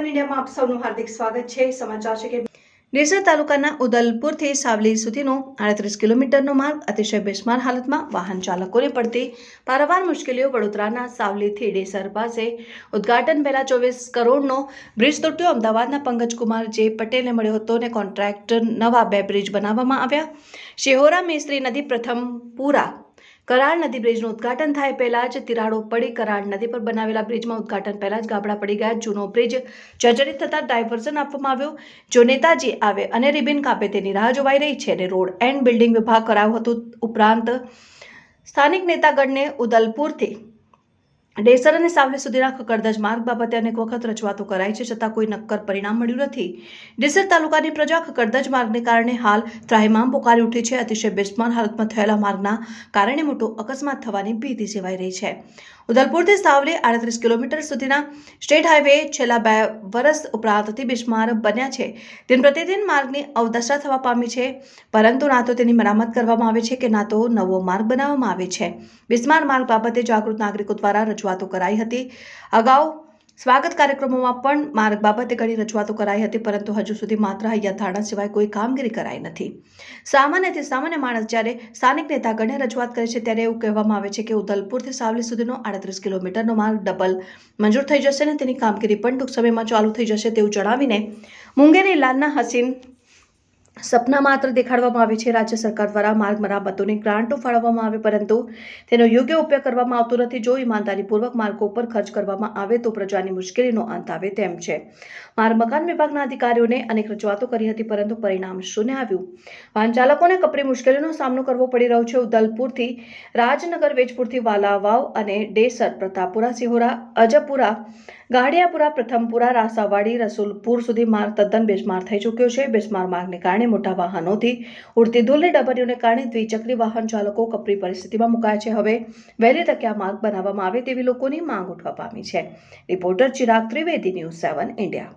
ઇન્ડિયામાં આપ સૌનું હાર્દિક સ્વાગત છે. સમાચાર છે કે નેસર તાલુકાના ઉદલપુરથી સાવલી સુધીનો આડત્રીસ કિલોમીટરનો માર્ગ અતિશય બિસ્માર હાલતમાં વાહન ચાલકોને પડતી પારાવાર મુશ્કેલીઓ વડોદરાના સાવલીથી ડેસર પાસે ઉદ્ઘાટન પહેલાં ચોવીસ કરોડનો બ્રિજ તૂટ્યો. અમદાવાદના પંકજકુમાર જે પટેલને મળ્યો હતો અને કોન્ટ્રાક્ટર નવા બે બ્રિજ બનાવવામાં આવ્યા. શેહોરા મેસ્ત્રી નદી પ્રથમ પૂરા કરાળ નદી બ્રિજનું ઉદઘાટન થાય પહેલા જ તિરાડો પડી કરાળ નદી પર બનાવેલા બ્રિજમાં ઉદ્ઘાટન પહેલાં જ ગાબડા પડી ગયા. જૂનો બ્રિજ જર્જરિત થતાં ડાયવર્ઝન આપવામાં આવ્યું. જો નેતાજી આવે અને રિબિન કાપે તેની રાહ જોવાઈ રહી છે અને રોડ એન્ડ બિલ્ડિંગ વિભાગ કરાયું હતું ઉપરાંત સ્થાનિક નેતાગણને ઉદલપુરથી ડેસર અને સાવલી સુધીના ખકડધજ માર્ગ બાબતે અનેક વખત રજૂઆતો કરાઈ છે, છતાં કોઈ નક્કર પરિણામ મળ્યું નથી. ડેસર તાલુકાની પ્રજા ખકડધજ માર્ગને કારણે હાલ ત્રાહિમામ પોકારી ઉઠી છે. અતિશય બિસ્માર હાલતમાં થયેલા માર્ગના કારણે મોટો અકસ્માત થવાની ભીતિ સેવાઈ રહી છે. ઉદલપુરથી સાવલી આડત્રીસ કિલોમીટર સુધીના સ્ટેટ હાઈવે છેલ્લા બે વર્ષ ઉપરાંતથી બિસ્માર બન્યા છે. દિન પ્રતિદિન માર્ગની અવદશા થવા પામી છે, પરંતુ ના તો તેની મરામત કરવામાં આવે છે કે ના તો નવો માર્ગ બનાવવામાં આવે છે. બિસ્માર માર્ગ બાબતે જાગૃત નાગરિકો દ્વારા રજૂઆતો કરાઈ હતી. અગાઉ સ્વાગત કાર્યક્રમોમાં પણ માર્ગ બાબતે ઘણી રજૂઆતો કરાઈ હતી, પરંતુ હજુ સુધી માત્ર હૈયા ધારણા સિવાય કોઈ કામગીરી કરાઈ નથી. સામાન્યથી સામાન્ય માણસ જ્યારે સ્થાનિક નેતાગણે રજૂઆત કરે છે, ત્યારે એવું કહેવામાં આવે છે કે ઉદલપુરથી સાવલી સુધીનો આડત્રીસ કિલોમીટરનો માર્ગ ડબલ મંજૂર થઈ જશે અને તેની કામગીરી પણ ટૂંક સમયમાં ચાલુ થઈ જશે તેવું જણાવીને મુંગેરી લાલના હસીન સપના માત્ર દેખાડવામાં આવે છે. રાજ્ય સરકાર દ્વારા માર્ગ મરામતોની ગ્રાન્ટો ફાળવવામાં આવે, પરંતુ તેનો યોગ્ય ઉપયોગ કરવામાં આવતો નથી. જો ઈમાનદારીપૂર્વક માર્ગો પર ખર્ચ કરવામાં આવે, તો પ્રજાની મુશ્કેલીનો અંત આવે તેમ છે. માર્ગ મકાન વિભાગના અધિકારીઓને અનેક રજૂઆતો કરી હતી, પરંતુ પરિણામ શૂન્ય આવ્યું. વાહન ચાલકોને કપરી મુશ્કેલીનો સામનો કરવો પડી રહ્યો છે. ઉદલપુરથી રાજનગર, વેજપુરથી વાલાવાવ અને ડેસર, પ્રતાપપુરા, સિહોરા, અજપુરા, ગાડિયાપુરા, પ્રથમપુરા, રાસાવાડી, રસુલપુર સુધી માર્ગ તદ્દન બેસમાર થઈ ચૂક્યો છે. બેસમાર માર્ગને કારણે મોટા વાહનોથી ઉડતી ધૂળની ડબરીઓને કારણે દ્વિચક્રી વાહન ચાલકો કપરી પરિસ્થિતિમાં મુકાયા છે. હવે વહેલી તકે આ માર્ગ બનાવવામાં આવે તેવી લોકોની માંગ ઉઠવા પામી છે. Reporter Chirag Trivedi, news seven, India.